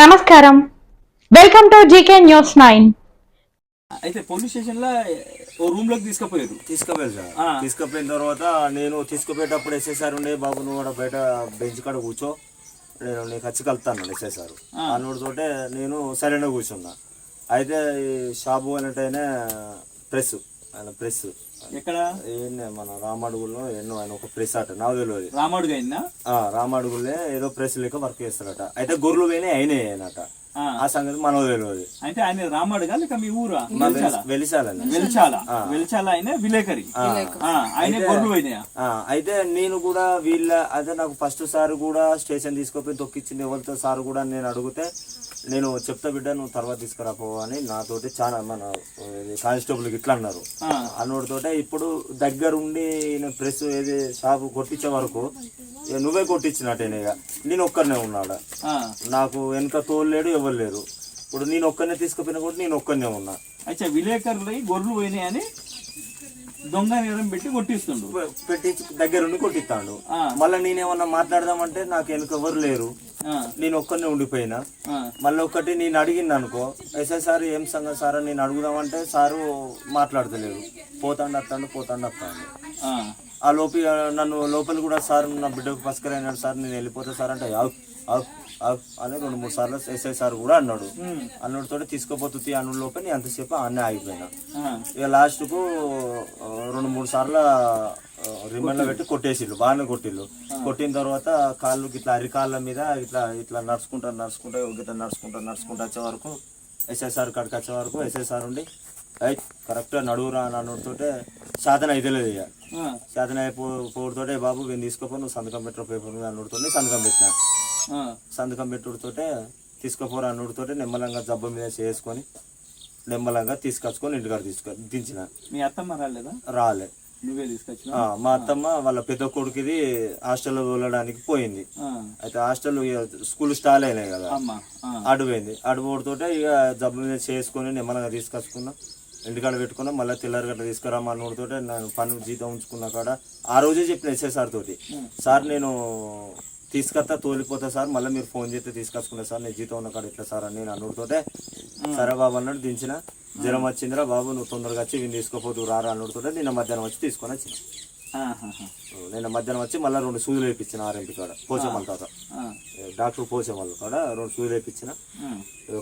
నమస్కారం. Welcome to GK news nine అయితే police స్టేషన్లో ఓ రూమ్లోకి తీసుకుపోయారు. తీసుకుపోయారు సార్. తీసుకుపోయిన తర్వాత నేను తీసుకుపోయేటప్పుడు ఎస్ఐసార్ ఉండే బాబు నువ్వు కూడా బయట బెంచ్ కాడ కూర్చో. నేను నీకు వచ్చి కలుతాను ఎస్ఐసార్ అన్నోడితోటే నేను సరైన కూర్చున్నా. అయితే ఈ షాపు అనేటైనా ప్రెస్. ఆయన ప్రెస్. ఎక్కడ? మన రామడుగుల్లో ఎన్నో ఆయన ఒక ప్రెస్ అట నాకు తెలియదు. రామాడుగా అయిందా? ఆ, రామడుగులే ఏదో ప్రెస్ లేక వర్క్ చేస్తారట. అయితే గొర్రెలు పోయినాయి అయినాయి ఆయనట ఆ. సంగతి మనకు తెలియదు. అంటే ఆయన రామాడుగా లేక మీ ఊరా? వెలిచాల? వెలిసాలని వెలిచాల. వెలిచాల ఆయన విలేకరి. ఆ, ఆయన గొర్రెలు అయితే నేను కూడా వీళ్ళ అదే నాకు ఫస్ట్ సార్ కూడా స్టేషన్ తీసుకుపోయి తొక్కిచ్చింది ఎవరితో సార్ కూడా నేను అడిగితే నేను చెప్తా బిడ్డ నువ్వు తర్వాత తీసుకురాపో అని నాతోటి చాలా మన కానిస్టేబుల్ ఇట్లా అన్నారు. అన్నోడితోటే ఇప్పుడు దగ్గరుండి ఈయన ప్రెస్ ఏది షాపు కొట్టించే వరకు నువ్వే కొట్టించినట్టేనే ఇక నేను ఒక్కరినే ఉన్నాడు. నాకు వెనక తోలేడు ఎవరు లేరు. ఇప్పుడు నేను ఒక్కరినే తీసుకుపోయినా కూడా నేను ఒక్కరినే ఉన్నా. అయితే విలేకరులు గొర్రెలు పోయినాయని దొంగ నేరం పెట్టి కొట్టిస్తుండు. పెట్టి దగ్గరుండి కొట్టిస్తాడు. మళ్ళీ నేనేమన్నా మాట్లాడదామంటే నాకు వెనక ఎవరు లేరు. నేను ఒక్కరినే ఉండిపోయినా. మళ్ళీ ఒకటి నేను అడిగింది అనుకో ఎస్ఐ సార్ ఏం సంగతి సార్ నేను అడుగుదామంటే సారు మాట్లాడతలేరు పోతాండు వస్తాడు పోతాండు వస్తాడు ఆ, లోపి నన్ను లోపల కూడా సార్ నా బిడ్డకు పసుకరైనాడు సార్ నేను వెళ్ళిపోతా సార్ అంటే ఆవ్ ఆవ్ ఆవ్ అని రెండు మూడు సార్లు ఎస్ఐ సార్ కూడా అన్నాడు. అన్నుడితో తీసుకోపోతుంది అన్నుడు లోపల నేను అంతసేపు అన్నీ ఆగిపోయినా. ఇక లాస్ట్కు రెండు మూడు సార్లు రిమైండ్లో పెట్టి కొట్టేసిళ్ళు బాగానే కొట్టిళ్ళు. కొట్టిన తర్వాత కాళ్ళు ఇట్లా అరికాళ్ళ మీద ఇట్లా ఇట్లా నడుచుకుంటా నడుచుకుంటా ఇట్లా నడుచుకుంటా నడుచుకుంటా వచ్చే వరకు ఎస్ఎస్ఆర్ కాడికి వచ్చే వరకు ఎస్ఎస్ఆర్ ఉండి రైట్ కరెక్ట్గా నడువురా అని అన్నుడితోటే సాధన అయితే లేదు ఇక. సాధన అయిపోతోటే బాబు నేను తీసుకోపో నువ్వు సంతకం పెట్టరు పేపర్ మీద అన్నుడితో సంతకం పెట్టినా. సంతకం పెట్టుడితోటే తీసుకోపోరా అన్నుడితోటే నిమ్మలంగా జబ్బ మీద చేసుకొని నిమ్మలంగా తీసుకొచ్చుకొని ఇంటికాడ తీసుకొని దించిన. మీ అత్తమ్మ రాలేదా? రాలే. నువ్వే తీసుకొచ్చినా మా అత్తమ్మ వాళ్ళ పెద్ద కొడుకుది హాస్టల్లో తోలడానికి పోయింది. అయితే హాస్టల్ స్కూల్ స్టాల్ అయినాయి కదా. అడిపోయింది అడిపోడుతోటే ఇక జబ్బు మీద చేసుకొని నిమ్మలంగా తీసుకొచ్చుకున్నా. ఇంటికాడ పెట్టుకున్నా మళ్ళీ తెల్లారి గట్ల తీసుకురామా నోటితోటే నేను పని జీతం ఉంచుకున్నా కాడ. ఆ రోజే చెప్పిన ఎస్ఐ సార్ తోటి. సార్ నేను తీసుకొస్తా తోలిపోతా సార్ మళ్ళీ మీరు ఫోన్ చేస్తే తీసుకొచ్చుకున్నా సార్ నేను జీతం ఉన్న కాడ ఇట్లా సార్ అని నేను అన్నుడితోటే సరే బాబు అన్నాడు దించిన. జ్వరం వచ్చిందిరా బాబు నువ్వు తొందరగా వచ్చి వీని తీసుకోపోతూ రారా అన్నుడితోటే నిన్న మధ్యాహ్నం వచ్చి తీసుకొని వచ్చిన. నిన్న మధ్యాహ్నం వచ్చి మళ్ళీ రెండు సూదులు వేయించిన ఆర్ఎంపీ కాడ పోచమల్ తాత. డాక్టర్ పోచమల్ కాడ రెండు సూదులు వేయించిన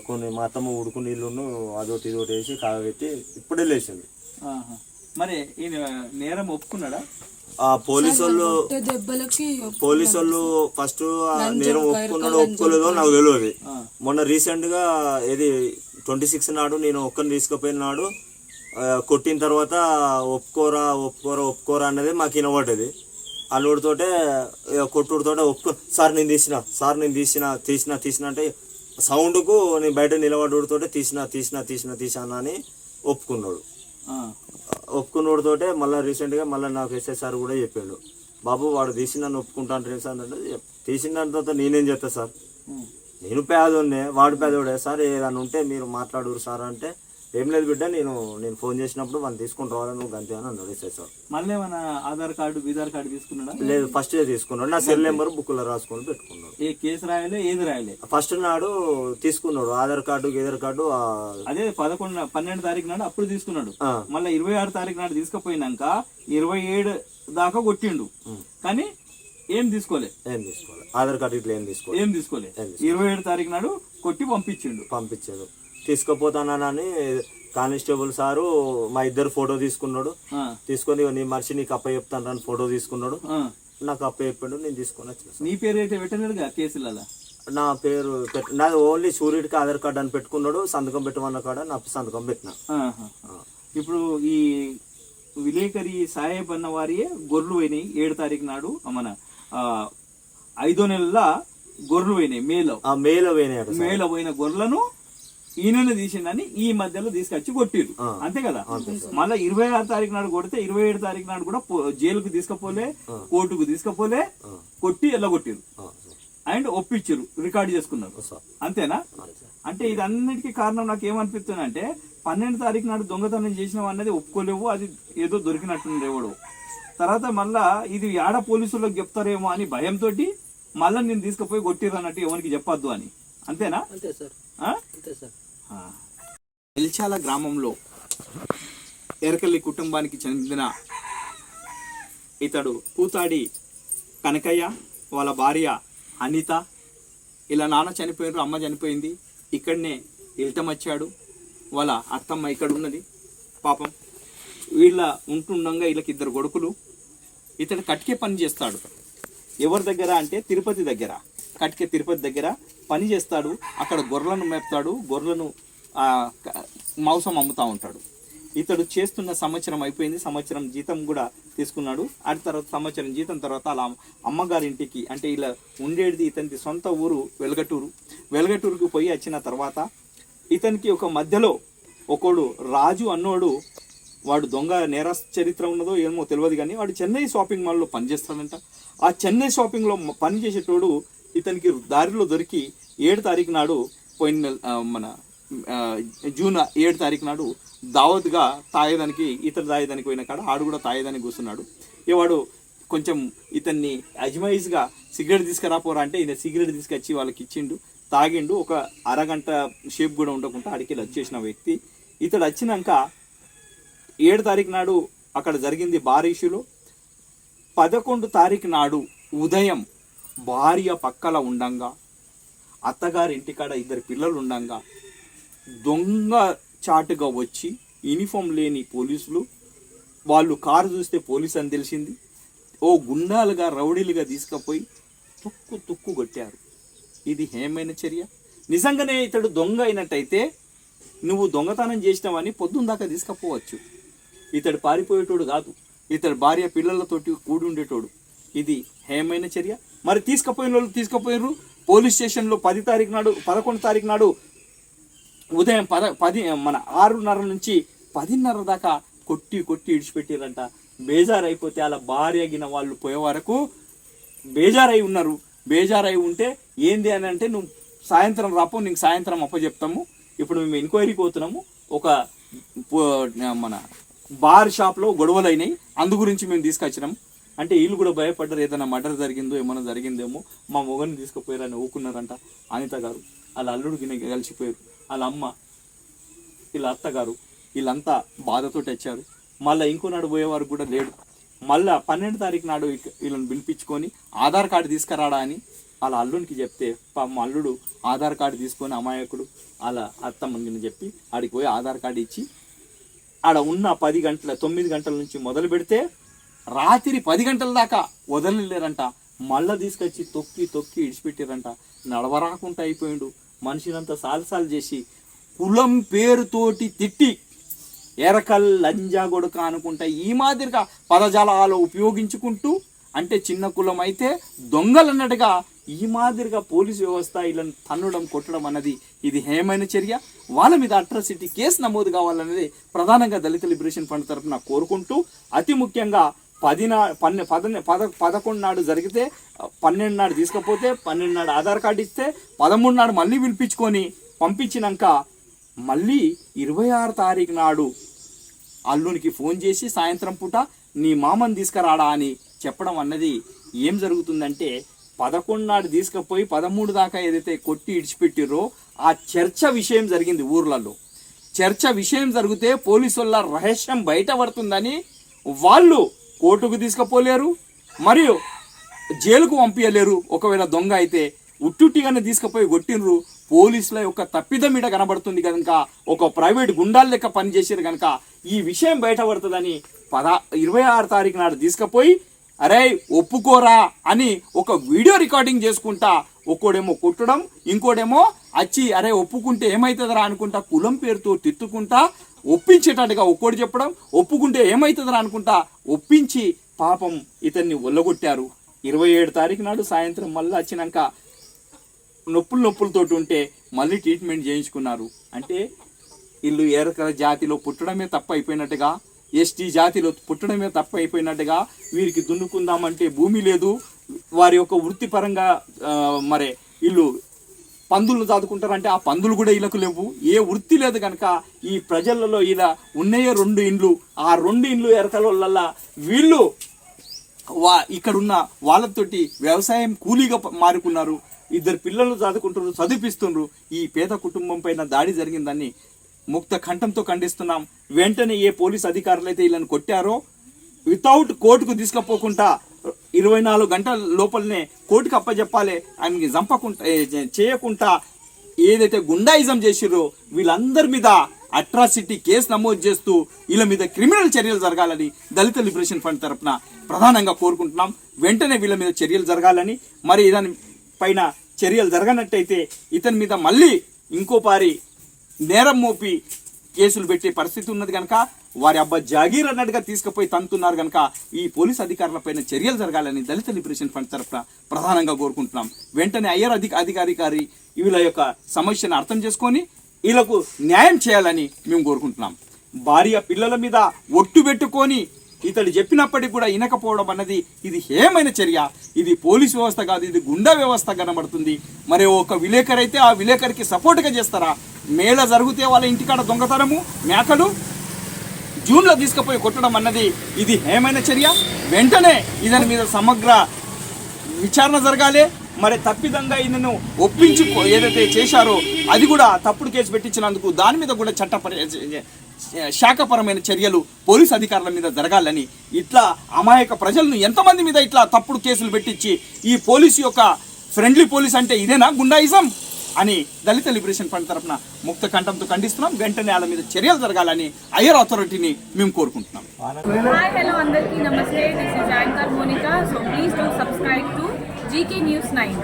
కొన్ని మా అత్తమ్మ ఉడుకు నీళ్ళును అదొకటి ఇదొకటి వేసి కాగబెట్టి ఇప్పుడే లేచింది. మరి ఈయన నేరం ఒప్పుకున్నాడా? ఆ పోలీసు వాళ్ళు దెబ్బలకి పోలీసు వాళ్ళు ఫస్ట్ నేను ఒప్పుకున్నాడో ఒప్పుకోలేదో నాకు తెలియదు మొన్న రీసెంట్గా ఇది ట్వంటీ సిక్స్ నాడు నేను ఒక్కరిని తీసుకుపోయిన నాడు కొట్టిన తర్వాత ఒప్పుకోరా ఒప్పుకోరా ఒప్పుకోరా అనేది మాకు వినబడ్డది. అల్లుడితోటే ఇక కొట్టుడితోటే ఒప్పుకో సార్ నేను తీసిన సార్ నేను తీసిన తీసిన తీసిన అంటే సౌండ్కు నేను బయట నిలబడుతోటే తీసిన తీసిన తీసిన తీసిన అని ఒప్పుకున్నాడు. ఒప్పుకున్నోడితోటే మళ్ళీ రీసెంట్గా మళ్ళీ నాకు ఎస్ఐ సార్ కూడా చెప్పాడు. బాబు వాడు తీసి నన్ను ఒప్పుకుంటా అంటే సార్? అంటే తీసిన దాని తర్వాత నేనేం చేస్తా సార్? నేను పేదోడినే వాడు పేదోడే. సార్ ఏదైనా ఉంటే మీరు మాట్లాడురు సార్ అంటే ఏం లేదు బిడ్డ నేను నేను ఫోన్ చేసినప్పుడు వాళ్ళు తీసుకుని రావాలి నువ్వు గంతే అని అన్నాడు ఎస్ఐ సార్. మళ్ళీ ఏమైనా ఆధార్ కార్డు బీదార్ కార్డు తీసుకున్నాడా? లేదు ఫస్ట్ తీసుకున్నాడు. నా సెల్ నెంబర్ బుక్లో రాసుకొని పెట్టుకున్నాడు. ఏ కేసు రాయలే ఏది రాయలే? ఫస్ట్ నాడు తీసుకున్నాడు. ఆధార్ కార్డు గీధార్ కార్డు అదే పదకొండు పన్నెండు తారీఖు నాడు అప్పుడు తీసుకున్నాడు. మళ్ళీ ఇరవై ఆరు తారీఖు నాడు తీసుకుపోయినాక ఇరవై ఏడు దాకా కొట్టిండు. కానీ ఏం తీసుకోలే. ఏం తీసుకోవాలి ఆధార్ కార్డు ఇట్లా ఏం తీసుకోవాలి ఏం తీసుకోలే. ఇరవై ఏడు తారీఖు నాడు కొట్టి పంపించిండు. పంపించాడు. తీసుకుపోతానని కానిస్టేబుల్ సారు మా ఇద్దరు ఫోటో తీసుకున్నాడు తీసుకొని నీ మనిషి నీకు అప్ప చెప్తాను అని ఫోటో తీసుకున్నాడు. నాకు అప్ప చెప్పాడు నేను తీసుకొని వచ్చిన. నీ పేరు అయితే పెట్టలేదుగా కేసులలో నా పేరు నాది ఓన్లీ సూర్యుడికి ఆధార్ కార్డు అని పెట్టుకున్నాడు సంతకం పెట్టమన్న కాడ నా సంతకం పెట్టిన. ఇప్పుడు ఈ విలేకరి సాహెబ్ అన్న వారియే గొర్రెలు పోయినాయి ఏడు తారీఖు నాడు మన ఐదో నెలల గొర్రెలు పోయినాయి మేలో ఆ మేలో పోయినాడు సార్. మేలో పోయిన గొర్రెలను ఈయననే తీసిండని ఈ మధ్యలో తీసుకొచ్చి కొట్టిరు అంతే కదా? మళ్ళీ ఇరవై ఆరు తారీఖు నాడు కొడితే ఇరవై ఏడు తారీఖు నాడు కూడా జైలుకు తీసుకపోలే కోర్టుకు తీసుకపోలే కొట్టి ఎల్లగొట్టిరు. అండ్ ఒప్పించారు రికార్డు చేసుకున్నారు. అంతేనా. అంటే ఇది అన్నిటికీ కారణం నాకు ఏమనిపిస్తుంది అంటే పన్నెండు తారీఖు నాడు దొంగతనం చేసినావు అన్నది ఒప్పుకోలేవు అది ఏదో దొరికినట్టుంది ఎవడు. తర్వాత మళ్ళా ఇది ఆడ పోలీసులకు చెప్తారేమో అని భయంతో మళ్ళీ నేను తీసుకుపోయి కొట్టిరు అన్నట్టు ఎవరికి చెప్పొద్దు అని. అంతేనా? అంతే సార్? అంతే సార్. ఆ. ఎల్చాల గ్రామంలో ఎరకల్లి కుటుంబానికి చెందిన ఇతడు పూతాడి కనకయ్య వాళ్ళ భార్య అనిత. ఇలా నాన్న చనిపోయారు అమ్మ చనిపోయింది. ఇక్కడనే ఇల్టం వచ్చాడు. వాళ్ళ అత్తమ్మ ఇక్కడ ఉన్నది పాపం వీళ్ళ ఉంటుండగా వీళ్ళకి ఇద్దరు కొడుకులు. ఇతడు కట్కే పని చేస్తాడు. ఎవరి దగ్గర అంటే తిరుపతి దగ్గర. కట్కే తిరుపతి దగ్గర పని చేస్తాడు అక్కడ గొర్రెలను మేపుతాడు గొర్రెలను మాంసం అమ్ముతూ ఉంటాడు. ఇతడు చేస్తున్న సంవత్సరం అయిపోయింది సంవత్సరం జీతం కూడా తీసుకున్నాడు. ఆ తర్వాత సంవత్సరం జీతం తర్వాత అలా అమ్మగారింటికి అంటే ఇలా ఉండేది ఇతనికి సొంత ఊరు వెలగటూరు. వెలగటూరుకు పోయి వచ్చిన తర్వాత ఇతనికి ఒక మధ్యలో ఒకడు రాజు అన్నోడు వాడు దొంగ నేర చరిత్ర ఉన్నదో ఏమో తెలియదు కానీ వాడు చెన్నై షాపింగ్ మాల్లో పనిచేస్తాడంట. ఆ చెన్నై షాపింగ్లో పనిచేసేటోడు పని చేసేటోడు ఇతనికి దారిలో దొరికి ఏడు తారీఖు నాడు పోయిన నెల- మన జూన్ ఏడు తారీఖు నాడు దావత్గా తాగేదానికి ఇతర తాగేదానికి పోయిన కాడ ఆడు కూడా తాయేదానికి కూర్చున్నాడు. ఇవాడు వాడు కొంచెం ఇతన్ని అజ్మైజ్గా సిగరెట్ తీసుకురాపోరా అంటే ఈయన సిగరెట్ తీసుకొచ్చి వాళ్ళకి ఇచ్చిండు. తాగిండు. ఒక అరగంట షేప్ కూడా ఉండకుండా అడికి వచ్చేసిన వ్యక్తి. ఇతడు వచ్చినాక ఏడు తారీఖు నాడు అక్కడ జరిగింది భారీ పదకొండు తారీఖు నాడు ఉదయం భార్య పక్కల ఉండంగా అత్తగారి ఇంటికాడ ఇద్దరు పిల్లలు ఉండంగా దొంగ చాటుగా వచ్చి యూనిఫామ్ లేని పోలీసులు వాళ్ళు కారు చూస్తే పోలీస్ అని తెలిసింది. ఓ గుండాలుగా రౌడీలుగా తీసుకుపోయి తుక్కు తుక్కు కొట్టారు. ఇది హేమైన చర్య. నిజంగానే ఇతడు దొంగ అయినట్టయితే నువ్వు దొంగతనం చేసినావని పొద్దున్న దాకా తీసుకపోవచ్చు. ఇతడు పారిపోయేటోడు కాదు. ఇతడు భార్య పిల్లలతోటి కూడి ఉండేటోడు ఇది హేమైన చర్య. మరి తీసుకుపోయిన వాళ్ళు తీసుకుపోయినరు పోలీస్ స్టేషన్లో పది తారీఖు నాడు పదకొండు తారీఖు నాడు ఉదయం పద పది మన ఆరున్నర నుంచి పదిన్నర దాకా కొట్టి కొట్టి ఇడిచిపెట్టారంట బేజారైపోతే అలా భార్య గిన వాళ్ళు పోయే వరకు బేజారై ఉన్నారు. బేజారై ఉంటే ఏంది అని అంటే నువ్వు సాయంత్రం రాపో నీకు సాయంత్రం అప్ప చెప్తాము. ఇప్పుడు మేము ఎంక్వైరీ పోతున్నాము. ఒక పో- మన బార్ షాప్లో గొడవలు అయినాయి అందు గురించి మేము తీసుకొచ్చినాం. అంటే వీళ్ళు కూడా భయపడ్డారు ఏదైనా మర్డర్ జరిగిందో ఏమైనా జరిగిందేమో మా మొగని తీసుకుపోయారని ఊకున్నారంట అనిత గారు. వాళ్ళ అల్లుడు గిన్నె కలిసిపోయారు. వాళ్ళ అమ్మ వీళ్ళ అత్తగారు వీళ్ళంతా బాధతో వచ్చారు మళ్ళీ ఇంకో నాడు పోయేవారు కూడా లేడు. మళ్ళా పన్నెండు తారీఖు నాడు వీళ్ళని పిలిపించుకొని ఆధార్ కార్డు తీసుకురాడా అని వాళ్ళ అల్లునికి చెప్తే పాపం అల్లుడు ఆధార్ కార్డు తీసుకొని అమాయకుడు వాళ్ళ అత్తమ్మని చెప్పి ఆడికి పోయి ఆధార్ కార్డు ఇచ్చి ఆడ ఉన్న పది గంటల తొమ్మిది గంటల నుంచి మొదలు పెడితే రాత్రి పది గంటల దాకా వదలలేరంట. మళ్ళీ తీసుకొచ్చి తొక్కి తొక్కి ఇడిచిపెట్టారంట. నడవరాకుండా అయిపోయిండు. మనిషినంతా సాల్సాలు చేసి కులం పేరుతోటి తిట్టి ఎరకల్ లంజా గొడక అనుకుంటా ఈ మాదిరిగా పదజాలాలు ఉపయోగించుకుంటూ అంటే చిన్న కులం అయితే దొంగలన్నట్టుగా ఈ మాదిరిగా పోలీసు వ్యవస్థ వీళ్ళని తన్నడం కొట్టడం అన్నది ఇది హేమైన చర్య. వాళ్ళ మీద అట్రాసిటీ కేసు నమోదు కావాలన్నది ప్రధానంగా దళిత లిబరేషన్ ఫండ్ తరఫున కోరుకుంటూ అతి ముఖ్యంగా పది నా పన్నె పద పద పదకొండు నాడు జరిగితే పన్నెండు నాడు తీసుకపోతే పన్నెండు నాడు ఆధార్ కార్డు ఇస్తే పదమూడు నాడు మళ్ళీ పిలిపించుకొని పంపించినాక మళ్ళీ ఇరవై ఆరు తారీఖు నాడు అల్లునికి ఫోన్ చేసి సాయంత్రం పూట నీ మామని తీసుకురాడా అని చెప్పడం అన్నది ఏం జరుగుతుందంటే పదకొండు నాడు తీసుకుపోయి పదమూడు దాకా ఏదైతే కొట్టి ఇడిచిపెట్టిరో ఆ చర్చ విషయం జరిగింది ఊర్లలో. చర్చ విషయం జరిగితే పోలీసు వల్ల రహస్యం బయటపడుతుందని వాళ్ళు కోర్టుకు తీసుకుపోలేరు మరియు జైలుకు పంపించలేరు ఒకవేళ దొంగ అయితే ఉట్టుట్టిగానే తీసుకుపోయి కొట్టినరు పోలీసుల యొక్క తప్పిదమిడ కనబడుతుంది కనుక ఒక ప్రైవేట్ గుండాల లెక్క పనిచేసారు కనుక ఈ విషయం బయటపడుతుందని పద ఇరవై ఆరు తారీఖు నాడు తీసుకుపోయి అరే ఒప్పుకోరా అని ఒక వీడియో రికార్డింగ్ చేసుకుంటా ఒక్కోడేమో కొట్టడం ఇంకోడేమో వచ్చి అరే ఒప్పుకుంటే ఏమవుతుందిరా అనుకుంటా కులం పేరుతో తిట్టుకుంటా ఒప్పించేటట్టుగా ఒక్కోటి చెప్పడం ఒప్పుకుంటే ఏమవుతుందిరా అనుకుంటా ఒప్పించి పాపం ఇతన్ని ఒల్లగొట్టారు. ఇరవై ఏడు తారీఖు నాడు సాయంత్రం మళ్ళీ వచ్చినాక నొప్పులు నొప్పులతోటి ఉంటే మళ్ళీ ట్రీట్మెంట్ చేయించుకున్నారు. అంటే వీళ్ళు ఏరకల జాతిలో పుట్టడమే తప్పు అయిపోయినట్టుగా ఎస్టీ జాతిలో పుట్టడమే తప్పు అయిపోయినట్టుగా వీరికి దున్నుకుందామంటే భూమి లేదు. వారి యొక్క వృత్తిపరంగా మరి వీళ్ళు పందులు దాదుకుంటారంటే ఆ పందులు కూడా వీళ్ళకు లేవు. ఏ వృత్తి లేదు కనుక ఈ ప్రజలలో ఇలా ఉన్నాయే రెండు ఇండ్లు. ఆ రెండు ఇండ్లు ఎరకల వీళ్ళు వా ఇక్కడున్న వాళ్ళతోటి వ్యవసాయం కూలీగా మారుకున్నారు. ఇద్దరు పిల్లలు చదువుకుంటున్నారు చదివిపిస్తుండ్రు. ఈ పేద కుటుంబం పైన దాడి జరిగిందని ముక్త కంఠంతో ఖండిస్తున్నాం. వెంటనే ఏ పోలీస్ అధికారులు అయితే వీళ్ళని కొట్టారో వితౌట్ కోర్టుకు తీసుకుపోకుండా ఇరవై నాలుగు గంటల లోపలనే కోర్టుకు అప్పచెప్పాలి ఆయనకి చంపకుండా చేయకుండా ఏదైతే గుండాయిజం చేసిరో వీళ్ళందరి మీద అట్రాసిటీ కేసు నమోదు చేస్తూ వీళ్ళ మీద క్రిమినల్ చర్యలు జరగాలని దళిత లిబరేషన్ ఫండ్ తరఫున ప్రధానంగా కోరుకుంటున్నాం. వెంటనే వీళ్ళ మీద చర్యలు జరగాలని మరి ఇదాని పైన చర్యలు జరగనట్టయితే ఇతని మీద మళ్ళీ ఇంకోపారి నేరం మోపి కేసులు పెట్టే పరిస్థితి ఉన్నది కనుక వారి అబ్బా జాగీర్ అన్నట్టుగా తీసుకుపోయి తంతున్నారు కనుక ఈ పోలీస్ అధికారులపైన చర్యలు జరగాలని దళిత లిబరేషన్ ఫండ్ తరఫున ప్రధానంగా కోరుకుంటున్నాం. వెంటనే అయ్యర్ అధిక అధికారికారి వీళ్ళ యొక్క సమస్యను అర్థం చేసుకొని వీళ్ళకు న్యాయం చేయాలని మేము కోరుకుంటున్నాం. భార్య పిల్లల మీద ఒట్టు పెట్టుకొని ఇతడు చెప్పినప్పటికీ కూడా వినకపోవడం అన్నది ఇది హేమైన చర్య. ఇది పోలీస్ వ్యవస్థ కాదు ఇది గుండా వ్యవస్థ కనబడుతుంది. మరి ఒక విలేకరు అయితే ఆ విలేకరికి సపోర్ట్గా చేస్తారా? మేళ జరిగితే వాళ్ళ ఇంటికాడ దొంగతనము మేకలు జూన్లో తీసుకుపోయి కొట్టడం అన్నది ఇది ఏమైన చర్య. వెంటనే ఇదని మీద సమగ్ర విచారణ జరగాలి. మరి తప్పిదంగా ఈయనను ఒప్పించి ఏదైతే చేశారో అది కూడా తప్పుడు కేసు పెట్టించినందుకు దాని మీద కూడా చట్టపర శాఖపరమైన చర్యలు పోలీస్ అధికారుల మీద జరగాలని ఇట్లా అమాయక ప్రజలను ఎంతమంది మీద ఇట్లా తప్పుడు కేసులు పెట్టించి ఈ పోలీసు యొక్క ఫ్రెండ్లీ పోలీస్ అంటే ఇదేనా గుండాయిజం? అని దళిత లిబరేషన్ ఫండ్ తరఫున ముక్త కంఠంతో ఖండిస్తున్నాం. వెంటనే వాళ్ళ మీద చర్యలు జరగాలని అయ్యర్ అథారిటీని మేము కోరుకుంటున్నాం. హాయ్ హలో అందరికీ. నమస్తే. This is anchor Monika so please do subscribe to GK news nine